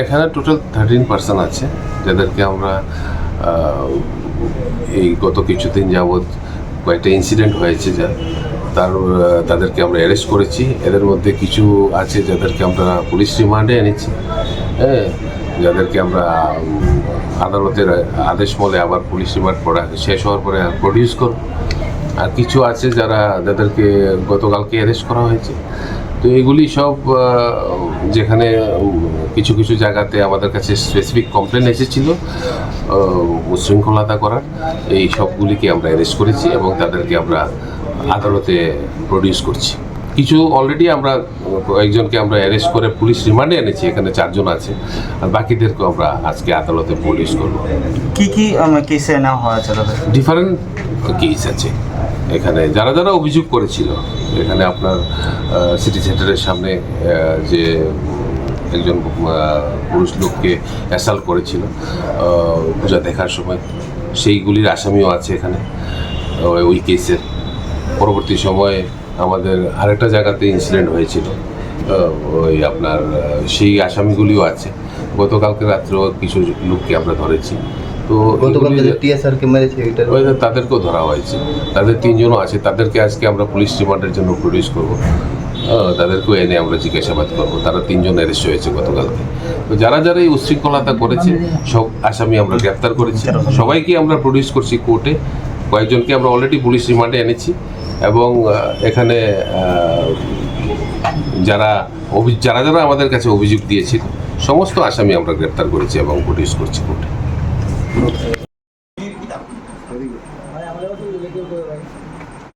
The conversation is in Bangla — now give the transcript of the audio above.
এখানে টোটাল থার্টিন পার্সন আছে, যাদেরকে আমরা এই গত কিছুদিন যাবৎ কয়েকটা ইনসিডেন্ট হয়েছে যা, তার, তাদেরকে আমরা অ্যারেস্ট করেছি। এদের মধ্যে কিছু আছে যাদেরকে আমরা পুলিশ রিমান্ডে এনেছি। হ্যাঁ যাদেরকে আমরা আদালতের আদেশ মলে আবার পুলিশ রিমান্ড পড়া শেষ হওয়ার পরে আর প্রডিউস করব। আর কিছু আছে যারা যাদেরকে গতকালকে অ্যারেস্ট করা হয়েছে। তো এগুলি সব যেখানে কিছু কিছু জায়গাতে আমাদের কাছে স্পেসিফিক কমপ্লেন এসেছিল আহ, উচ্ছৃঙ্খলতা করার। এই সবগুলিকে আমরা অ্যারেস্ট করেছি এবং তাদেরকে আমরা আদালতে প্রডিউস করছি। কিছু অলরেডি আমরা একজনকে আমরা অ্যারেস্ট করে পুলিশ রিমান্ডে এনেছি এখানে চারজন আছে। আর বাকিদেরকে আমরা আজকে আদালতে পুলিশ করব। কি কি কেসে নেওয়া হয়েছে ডিফারেন্ট কেস আছে এখানে যারা যারা অভিযোগ করেছিল এখানে আপনার সিটি সেন্টারের সামনে যে একজন পুরুষ লোককে অ্যাসাল্ট করেছিল পূজা দেখার সময় সেইগুলির আসামিও আছে এখানে। ওই কেসের পরবর্তী সময়ে আমাদের আরেকটা জায়গাতে ইনসিডেন্ট হয়েছিল। ওই আপনার সেই আসামিগুলিও আছে। গতকালকে রাত্রেও কিছু লোককে আমরা ধরেছি। তো তাদেরকেও ধরা হয়েছে। তাদের তিনজনও আছে। তাদেরকে আজকে আমরা পুলিশ রিমান্ডের জন্য প্রডিউস করব। তাদেরকেও এনে আমরা জিজ্ঞাসাবাদ করব। তারা তিনজন অ্যারেস্ট হয়েছে গতকালকে। তো যারা যারা এই উচ্ছৃঙ্খলতা করেছে সব আসামি আমরা গ্রেপ্তার করেছি। সবাইকে আমরা প্রডিউস করছি কোর্টে। কয়েকজনকে আমরা অলরেডি পুলিশ রিমান্ডে এনেছি। এবং এখানে যারা যারা যারা আমাদের কাছে অভিযোগ দিয়েছিল সমস্ত আসামি আমরা গ্রেপ্তার করেছি এবং প্রডিউস করছি কোর্টে।